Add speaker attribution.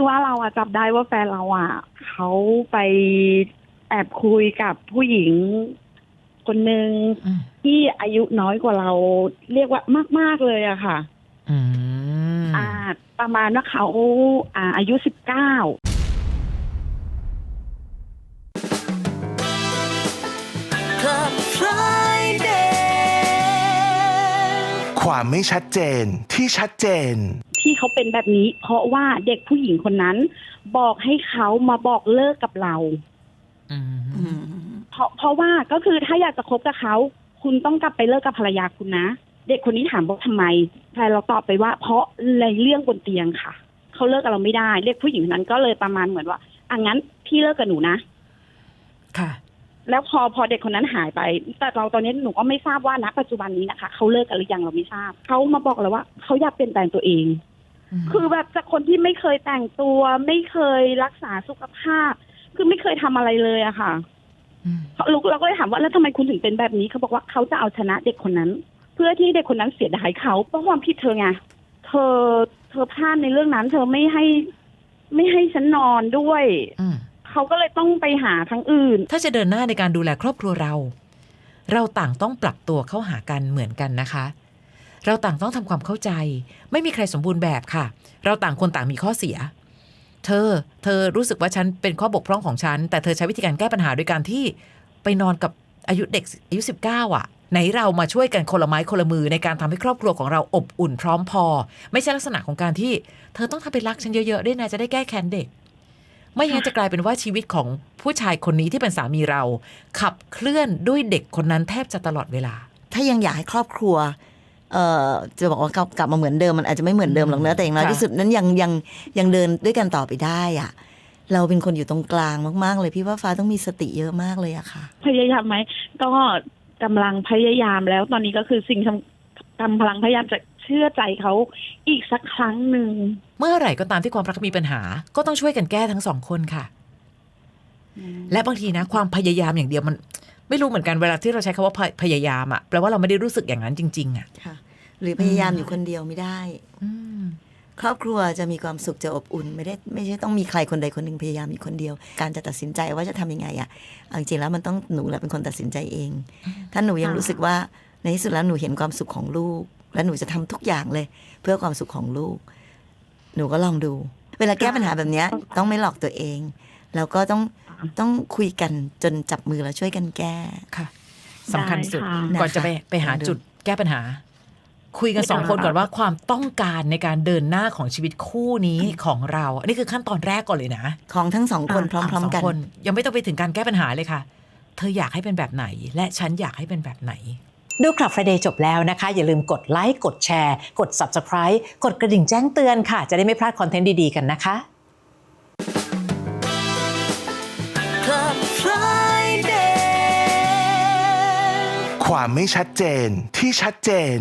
Speaker 1: คือว่าเราอะจับได้ว่าแฟนเราอะเขาไปแอบคุยกับผู้หญิงคนหนึ่ง
Speaker 2: อืม
Speaker 1: ที่อายุน้อยกว่าเรา เรียกว่ามาก ๆ เลยอะค่ะ
Speaker 2: อืม
Speaker 1: อ่า ประมาณว่าเขาอ่า อายุสิบเก้า
Speaker 3: Club Friday
Speaker 4: ความไม่ชัดเจนที่ชัดเจน
Speaker 1: ที่เขาเป็นแบบนี้ เพราะว่าเด็กผู้หญิงคนนั้น บอกให้เขามาบอกเลิกกับเรา
Speaker 2: อืม
Speaker 3: อืม
Speaker 1: เพราะเพราะว่าก็คือถ้าอยากจะคบกับเขา คุณต้องกลับไปเลิกกับภรรยาคุณนะ เด็กคนนี้ถามว่าทำไมแฟนเราตอบไปว่า เพราะในเรื่องบนเตียงค่ะเขาเลิกกับเราไม่ได้เด็กผู้หญิงคนนั้นก็เลยประมาณเหมือนว่าอะงั้นพี่เลิกกับหนูนะ
Speaker 2: ค่ะ
Speaker 1: แล้วพอพอเด็กคนนั้นหายไป แต่เราตอนนี้หนูก็ไม่ทราบว่าณปัจจุบันนี้นะคะเขาเลิกกันหรือยังเราไม่ทราบเขามาบอกเราว่าเขาอยากเปลี่ยนแปลงตัวเอง คือแบบจากคนที่ไม่เคยแต่งตัว ไม่เคยรักษาสุขภาพ คือไม่เคยทำอะไรเลยอะค่ะ
Speaker 2: ม
Speaker 1: เราเราก็เลยถามว่าแล้วทำไมคุณถึงเป็นแบบนี้เขาบอกว่าเขาจะเอาชนะเด็กคนนั้น เพื่อที่เด็กคนนั้นเสียดายเขาเพราะความผิดเธอไงเธอเธอพลาดในเรื่องนั้น เธอไม่ให้ไม่ให้ฉันนอนด้วย
Speaker 2: อืม
Speaker 1: เขาก็เลยต้องไปหาทางอื่น
Speaker 2: ถ้าจะเดินหน้าในการดูแลครอบครัวเรา เราต่างต้องปรับตัวเข้าหากันเหมือนกันนะคะ เราต่างต้องทำความเข้าใจ ไม่มีใครสมบูรณ์แบบค่ะ เราต่างคนต่างมีข้อเสีย เธอ เธอรู้สึกว่าฉันเป็นข้อบกพร่องของฉัน แต่เธอใช้วิธีการแก้ปัญหาโดยการที่ไปนอนกับอายุเด็กอายุ 19 อะไหนเรามาช่วยกันคนละไม้คนละมือในการทำให้ครอบครัวของเราอบอุ่นพร้อมพอ ไม่ใช่ลักษณะของการที่ เธอต้องทำเป็นรักฉันเยอะๆด้วยนะจะได้แก้แค้นเด็ก ไม่อย่างนั้นจะกลายเป็นว่าชีวิตของผู้ชายคนนี้ที่เป็นสามีเรา ขับเคลื่อนด้วยเด็กคนนั้นแทบจะตลอดเวลา
Speaker 3: ถ้ายังอยากให้ครอบครัว เอ่อจะบอกว่ากลับกลับมาเหมือนเดิมมันอาจจะไม่เหมือนเดิมหรอกเนอะแต่อย่างน้อย
Speaker 2: ค่ะ
Speaker 3: ที่สุดนั้นยังยังยังเดินด้วยกันต่อไปได้อะเราเป็นคนอยู่ตรงกลางมาก ๆ เลยพี่ว่าฟ้าต้องมีสติเยอะมากเลยอะค่ะ
Speaker 1: พยายามไหมก็กำลังพยายามแล้วตอนนี้ก็คือสิ่งทำกำลังพยายามจะเชื่อใจเขาอีกสักครั้งหนึ่ง
Speaker 2: เมื่อไหร่ก็ตามที่ความรักมีปัญหา ก็ต้องช่วยกันแก้ทั้งสองคนค่ะ และบางทีนะ ความพยายามอย่างเดียวมัน ไม่รู้เหมือนกันเวลาที่เราใช้คำว่าพยพยายามอะแปลว่าเราไม่ได้รู้สึกอย่างนั้นจริง ๆอะ
Speaker 3: ค่ะ หรือพยายามอยู่คนเดียวไม่ได้
Speaker 2: อืม
Speaker 3: ครอบครัวจะมีความสุขจะอบอุ่น ไม่ได้ไม่ใช่ต้องมีใครคนใดคนหนึ่งพยายามอยู่คนเดียว การจะตัดสินใจว่าจะทำยังไงอะเอาจริงๆแล้วมันต้องหนูแหละเป็นคนตัดสินใจเอง ถ้าหนูยัง
Speaker 1: ค่ะ
Speaker 3: รู้สึกว่าในที่สุดแล้วหนูเห็นความสุขของลูก และหนูจะทำทุกอย่างเลย เพื่อความสุขของลูก หนูก็ลองดู เวลาแก้ปัญหาแบบเนี้ยต้องไม่หลอกตัวเอง แล้วก็ต้อง ต้องคุยกันจนจับมือแล้วช่วยกันแก้
Speaker 2: ค่ะสำคัญสุด
Speaker 1: ได้ค่ะ
Speaker 2: ก่อนจะไปไปหาจุดแก้ปัญหา คุยกันสองคนก่อนว่าความต้องการในการเดินหน้าของชีวิตคู่นี้ของเรา อันนี้คือขั้นตอนแรกก่อนเลยนะ
Speaker 3: ของทั้งสองคนพร้อม
Speaker 2: สอง
Speaker 3: ๆกัน
Speaker 2: คนยังไม่ต้องไปถึงการแก้ปัญหาเลยค่ะ เธออยากให้เป็นแบบไหน และฉันอยากให้เป็นแบบไหน
Speaker 5: ดูคลับ Friday จบแล้วนะคะ อย่าลืมกดไลค์ กดแชร์ กด Subscribe กดกระดิ่งแจ้งเตือนค่ะ จะได้ไม่พลาดคอนเทนต์ดี ๆ กันนะคะ
Speaker 4: ความไม่ชัดเจนที่ชัดเจน